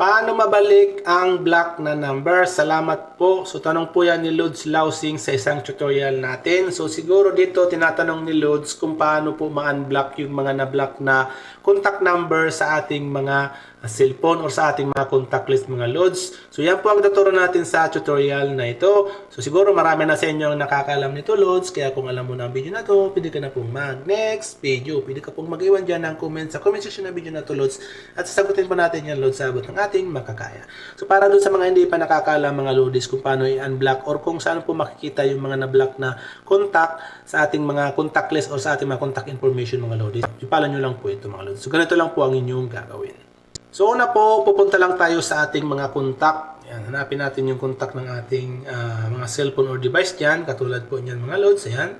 Paano mabalik ang block na number? Salamat po. So, tanong po yan ni Lods Lausing sa isang tutorial natin. So, siguro dito tinatanong ni Lods kung paano po ma-unblock yung mga na-block na contact number sa ating mga cellphone or sa ating mga contact list mga Lods. So, yan po ang tuturo natin sa tutorial na ito. So, siguro marami na sa inyo ang nakakalam nito Lods. Kaya kung alam mo na ang video na to, pwede ka na pong mag-next video. Pwede ka pong mag-iwan dyan ng comment sa comment section ng video na to Lods. At sasagutin po natin yan Lods sa abot ng ating makakaya. So, para dun sa mga hindi pa nakakalam mga Lodis kung paano i-unblock or kung saan po makikita yung mga na-block na contact sa ating mga contact list or sa ating mga contact information mga Lodis. Ipala nyo lang po ito mga Lodis. So, ganito lang po ang inyong gagawin. So, una po, pupunta lang tayo sa ating mga contact. Yan, hanapin natin yung contact ng ating ah, mga cellphone or device dyan. Katulad po niyan mga Lods. Ayan.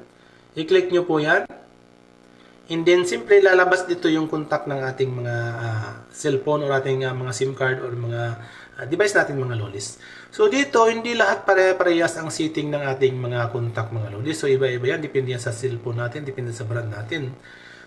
I-click nyo po yan. And then, simple lalabas dito yung contact ng ating mga ah, cellphone or ating ah, mga SIM card or mga ah, device natin mga lolis. So, dito, hindi lahat pare-parehas ang setting ng ating mga contact mga lolis. So, iba-iba yan. Depende yan sa cellphone natin, depende sa brand natin.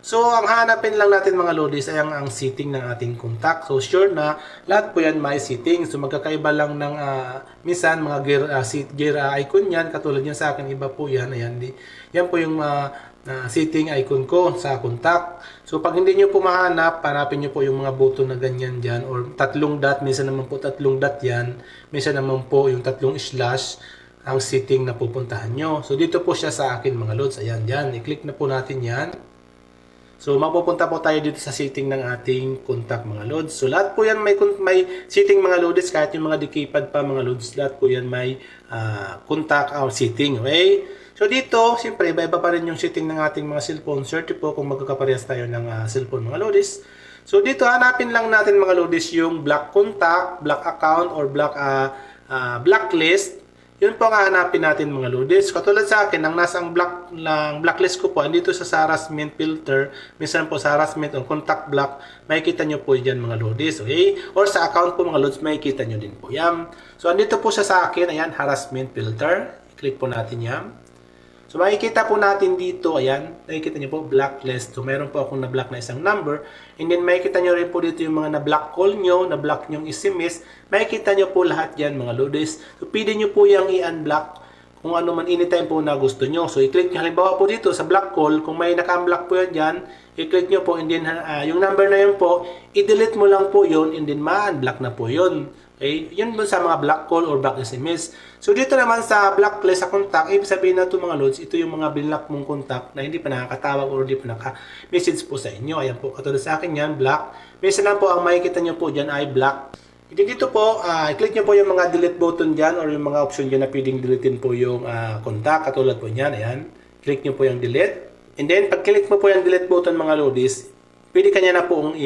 So, ang hanapin lang natin mga lodis ay ang, ang setting ng ating contact. So, sure na lahat po yan may setting. So, magkakaiba lang ng ah, minsan mga gear, ah, seat, gear ah, icon yan. Katulad yan sa akin, iba po yan. Ayan, di, yan po yung ah, na setting icon ko sa contact. So, pag hindi nyo po mahanap, hanapin nyo po yung mga button na ganyan dyan or tatlong dot. Minsan naman po tatlong dot yan. Minsan naman po yung tatlong slash ang setting na pupuntahan nyo. So, dito po siya sa akin mga lods. Ayan, dyan. I-click na po natin yan. So, mapupunta po tayo dito sa setting ng ating contact mga loads. So, lahat po yan may, may setting mga loads, kahit yung mga dekipad pa mga loads, lahat po yan may ah, contact or setting. Okay? So, dito, siyempre, iba-iba pa rin yung setting ng ating mga cellphone. Search po kung magkakaparehas tayo ng ah, cellphone mga loads. So, dito, hanapin lang natin mga loads yung black contact, black account, or black ah, ah, blacklist. Yun po ang hanapin natin mga lodis. Katulad sa akin, ang nasa ang black, lang, blacklist ko po, andito sa harassment filter, minsan po sa harassment o contact block, makikita nyo po dyan mga lodis. Okay? Or sa account po mga lodis, makikita nyo din po yan. So, andito po siya sa akin, ayan, harassment filter. I-click po natin yan. So makikita po natin dito, ayan, nakikita niyo po, blacklist. So meron po akong na-block na isang number. And then makikita niyo rin po dito yung mga na-block call nyo, na-block yung SMS. Makikita niyo po lahat yan mga lodis. So pwede niyo po yung i-unblock kung ano man anytime po na gusto nyo. So i-click nyo, halimbawa po dito sa block call, kung may naka-unblock po yan dyan, i-click nyo po and then ah, yung number na yun po, i-delete mo lang po yun and then ma-unblock na po yun. Okay? Yun dun sa mga black call or black SMS. So dito naman sa blacklist sa contact, ibig sabihin na ito mga loads, ito yung mga binlock mong contact na hindi pa nakakatawag or hindi pa naka-message po sa inyo. Ayan po, katulad sa akin yan, black. Minsan lang po ang makikita nyo po dyan ay black. Hindi dito po, ah, i-click nyo po yung mga delete button dyan or yung mga option dyan na pwedeng deletein po yung ah, contact. Katulad po niyan, ayan. Click nyo po yung delete. And then, pag click mo po yung delete button mga loadis, pwede kanya na pong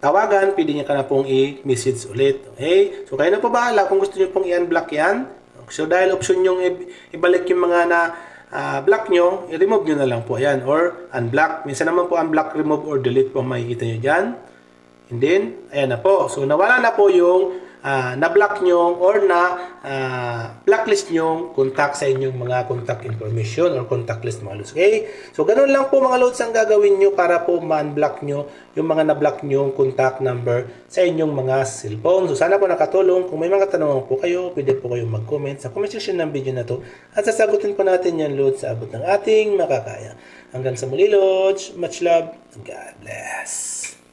i-tawagan, pwede niya ka na pong i-message ulit. Okay? So, kayo na po bahala kung gusto nyo pong i-unblock yan. So, dahil option yung ibalik yung mga na ah, block nyo, i-remove nyo na lang po. Ayan. Or unblock. Minsan naman po unblock, remove, or delete po makikita nyo dyan. And then, ayan na po. So, nawala na po yung ah, na-block nyo or na ah, blacklist nyo contact sa inyong mga contact information or contact list mga loads. Okay? So, ganun lang po mga loads ang gagawin nyo para po ma-unblock nyo yung mga na-block nyo contact number sa inyong mga cellphone. So, sana po nakatulong. Kung may mga tanong po kayo, pwede po kayong mag-comment sa comment section ng video na to at sasagutin po natin yan loads sa abot ng ating makakaya. Hanggang sa muli loads. Much love. God bless.